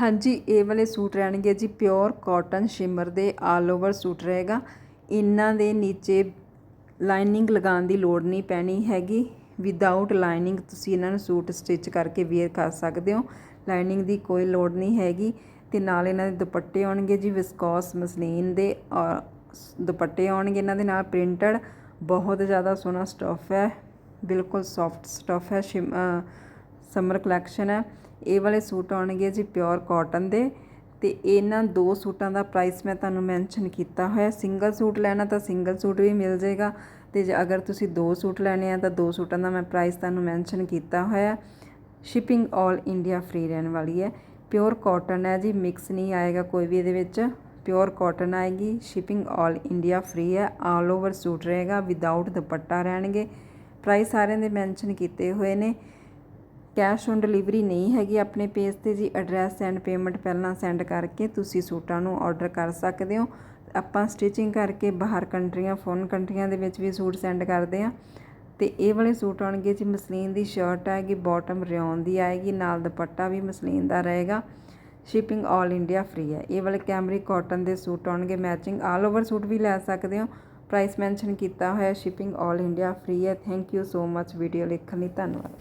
ਹਾਂਜੀ, ਇਹ ਵਾਲੇ ਸੂਟ ਰਹਿਣਗੇ ਜੀ ਪਿਓਰ ਕਾਟਨ ਸ਼ਿਮਰ ਦੇ ਆਲ ਓਵਰ ਸੂਟ ਰਹੇਗਾ। ਇਹਨਾਂ ਦੇ ਨੀਚੇ ਲਾਈਨਿੰਗ ਲਗਾਉਣ ਦੀ ਲੋੜ ਨਹੀਂ ਪੈਣੀ ਹੈਗੀ। ਵਿਦਆਊਟ ਲਾਈਨਿੰਗ ਤੁਸੀਂ ਇਹਨਾਂ ਨੂੰ ਸੂਟ ਸਟਿਚ ਕਰਕੇ ਵੇਅਰ ਕਰ ਸਕਦੇ ਹੋ। ਲਾਈਨਿੰਗ ਦੀ ਕੋਈ ਲੋੜ ਨਹੀਂ ਹੈਗੀ ਤੇ ਨਾਲ ਇਹਨਾਂ ਦੇ ਦੁਪੱਟੇ ਆਉਣਗੇ ਜੀ ਵਿਸਕੋਸ ਮਸਲੀਨ ਦੇ, ਔਰ ਦੁਪੱਟੇ ਆਉਣਗੇ ਇਹਨਾਂ ਦੇ ਨਾਲ ਪ੍ਰਿੰਟਡ ਬਹੁਤ ਜ਼ਿਆਦਾ ਸੋਹਣਾ ਸਟਫ ਹੈ। ਬਿਲਕੁਲ ਸੌਫਟ ਸਟਫ ਹੈ ਸਮਰ ਕਲੈਕਸ਼ਨ ਹੈ। ਇਹ ਵਾਲੇ ਸੂਟ ਆਉਣਗੇ ਜੀ ਪਿਓਰ ਕਾਟਨ ਦੇ। ਤੇ ਇਹਨਾਂ ਦੋ ਸੂਟਾਂ ਦਾ ਪ੍ਰਾਈਸ ਮੈਂ ਤੁਹਾਨੂੰ ਮੈਂਸ਼ਨ ਕੀਤਾ ਹੋਇਆ। ਸਿੰਗਲ ਸੂਟ ਲੈਣਾ ਤਾਂ ਸਿੰਗਲ ਸੂਟ ਵੀ ਮਿਲ ਜਾਏਗਾ। ਤੇ ਜੇ ਅਗਰ ਤੁਸੀਂ ਦੋ ਸੂਟ ਲੈਣੇ ਆ ਤਾਂ ਦੋ ਸੂਟਾਂ ਦਾ ਮੈਂ ਪ੍ਰਾਈਸ ਤੁਹਾਨੂੰ ਮੈਂਸ਼ਨ ਕੀਤਾ ਹੋਇਆ। ਸ਼ਿਪਿੰਗ 올 ਇੰਡੀਆ ਫ੍ਰੀ ਰਹਿਣ ਵਾਲੀ ਹੈ। ਪਿਓਰ ਕਾਟਨ ਹੈ ਜੀ, ਮਿਕਸ ਨਹੀਂ ਆਏਗਾ ਕੋਈ ਵੀ ਇਹਦੇ ਵਿੱਚ। ਪਿਓਰ ਕਾਟਨ ਆਏਗੀ, ਸ਼ਿਪਿੰਗ 올 ਇੰਡੀਆ ਫ੍ਰੀ ਹੈ। ਆਲ ਓਵਰ ਸੂਟ ਰਹੇਗਾ, ਵਿਦਆਊਟ ਦੁਪੱਟਾ ਰਹਿਣਗੇ। ਪ੍ਰਾਈਸ ਸਾਰਿਆਂ ਦੇ ਮੈਂਸ਼ਨ ਕੀਤੇ ਹੋਏ ਨੇ। ਕੈਸ਼ ਔਨ ਡਿਲੀਵਰੀ ਨਹੀਂ ਹੈਗੀ, ਆਪਣੇ ਪੇਜ ਤੇ ਜੀ ਐਡਰੈਸ ਐਂਡ ਪੇਮੈਂਟ ਪਹਿਲਾਂ ਸੈਂਡ ਕਰਕੇ ਤੁਸੀਂ ਸੂਟਾਂ ਨੂੰ ਆਰਡਰ ਕਰ ਸਕਦੇ ਹੋ। ਆਪਾਂ ਸਟਿਚਿੰਗ ਕਰਕੇ ਬਾਹਰ ਕੰਟਰੀਆਂ ਫੋਰਨ ਕੰਟਰੀਆਂ ਦੇ ਵਿੱਚ ਵੀ ਸੂਟ ਸੈਂਡ ਕਰਦੇ ਆ ਤੇ ਇਹ ਵਾਲੇ ਸੂਟ ਆਉਣਗੇ ਜੀ ਮਸਲੀਨ ਦੀ ਸ਼ਰਟ ਆਏਗੀ ਬਾਟਮ ਰਿਓਨ ਦੀ ਆਏਗੀ, ਨਾਲ ਦੁਪੱਟਾ ਵੀ ਮਸਲੀਨ ਦਾ ਰਹੇਗਾ। ਸ਼ਿਪਿੰਗ 올 ਇੰਡੀਆ ਫ੍ਰੀ ਹੈ। ਇਹ ਵਾਲੇ ਕੈਮਰਿਕ ਕਾਟਨ ਦੇ ਸੂਟ ਆਉਣਗੇ ਮੈਚਿੰਗ ਆਲ ਓਵਰ ਸੂਟ ਵੀ ਲੈ ਸਕਦੇ ਹੋ। ਪ੍ਰਾਈਸ ਮੈਂਸ਼ਨ ਕੀਤਾ ਹੋਇਆ ਸ਼ਿਪਿੰਗ 올 ਇੰਡੀਆ ਫ੍ਰੀ ਹੈ। Thank you so much video ਦੇਖਣ ਲਈ ਧੰਨਵਾਦ।